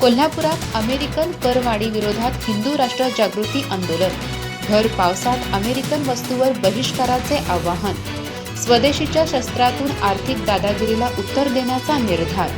कोल्हापुरात अमेरिकन करवाढी विरोधात हिंदू राष्ट्र जागृती आंदोलन. भर पावसात अमेरिकन वस्तूवर बहिष्काराचे आवाहन. स्वदेशीच्या शस्त्रातून आर्थिक दादागिरीला उत्तर देण्याचा निर्धार.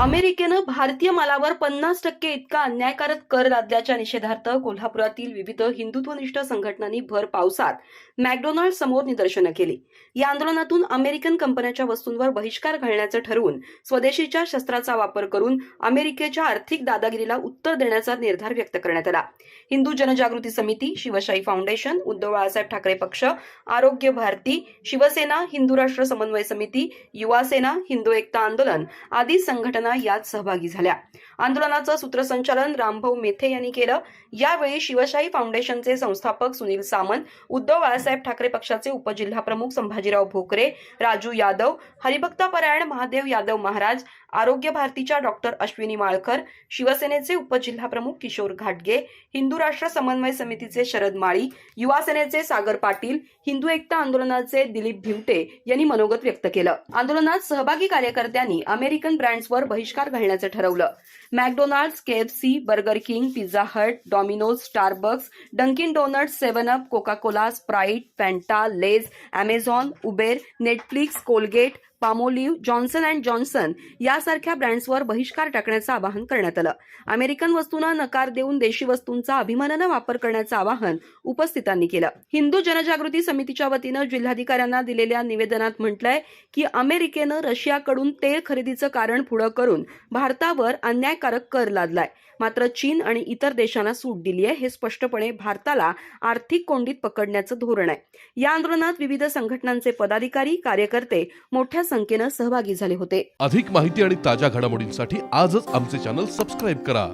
अमेरिकेनं भारतीय मालावर पन्नास टक्के इतका अन्यायकारक कर लादल्याच्या निषेधार्थ कोल्हापुरातील विविध हिंदुत्वनिष्ठ संघटनांनी भर पावसात मॅकडोनाल्ड समोर निदर्शनं केली. या आंदोलनातून अमेरिकन कंपन्यांच्या वस्तूंवर बहिष्कार घालण्याचं ठरवून स्वदेशीच्या शस्त्राचा वापर करून अमेरिकेच्या आर्थिक दादागिरीला उत्तर देण्याचा निर्धार व्यक्त करण्यात आला. हिंदू जनजागृती समिती शिवशाही फाउंडेशन उद्धव बाळासाहेब ठाकरे पक्ष आरोग्य भारती शिवसेना हिंदू राष्ट्र समन्वय समिती युवासेना हिंदू एकता आंदोलन आदी संघटना यात सहभागी झाल्या. आंदोलनाचं सूत्रसंचालन रामभाऊ मेथे यांनी केलं. यावेळी शिवशाही फाउंडेशनचे संस्थापक सुनील सामंत उद्धव बाळासाहेब ठाकरे पक्षाचे उपजिल्हाप्रमुख संभाजीराव भोकरे राजू यादव हरिभक्तापरायण महादेव यादव महाराज आरोग्य भारतीच्या डॉक्टर अश्विनी माळकर शिवसेनेचे उपजिल्हाप्रमुख किशोर घाटगे हिंदू राष्ट्र समन्वय समितीचे शरद माळी युवा सेनेचे सागर पाटील हिंदू एकता आंदोलनाचे दिलीप भिवटे यांनी मनोगत व्यक्त केलं. आंदोलनात सहभागी कार्यकर्त्यांनी अमेरिकन ब्रँड्सवर बहिष्कार घालण्याचं ठरवलं. McDonald's KFC Burger King Pizza Hut Domino's Starbucks Dunkin Donuts Seven Up Coca Cola Sprite Fanta Lay's Amazon Uber Netflix Colgate Palmolive Johnson and Johnson यासारख्या ब्रँड्सवर बहिष्कार टाकण्याचं आवाहन करण्यात आलं. अमेरिकन वस्तूंना नकार देऊन देशी वस्तूंचा अभिमानानं वापर करण्याचं आवाहन उपस्थितांनी केलं. हिंदू जनजागृती समितीच्या वतीनं जिल्हाधिकाऱ्यांना दिलेल्या निवेदनात म्हटलंय की अमेरिकेनं रशियाकडून तेल खरेदीचं कारण पुढं करून भारतावर अन्यायकारक कर लादलाय. मात्र चीन आणि इतर देशांना सूट दिली आहे हे स्पष्टपणे भारताला आर्थिक कोंडीत पकडण्याचं धोरण आहे. या आंदोलनात विविध संघटनांचे पदाधिकारी कार्यकर्ते मोठ्या संख्येनं सहभागी झाले होते. अधिक माहिती आणि ताज्या घडामोडींसाठी आजच आमचे चॅनल सबस्क्राईब करा.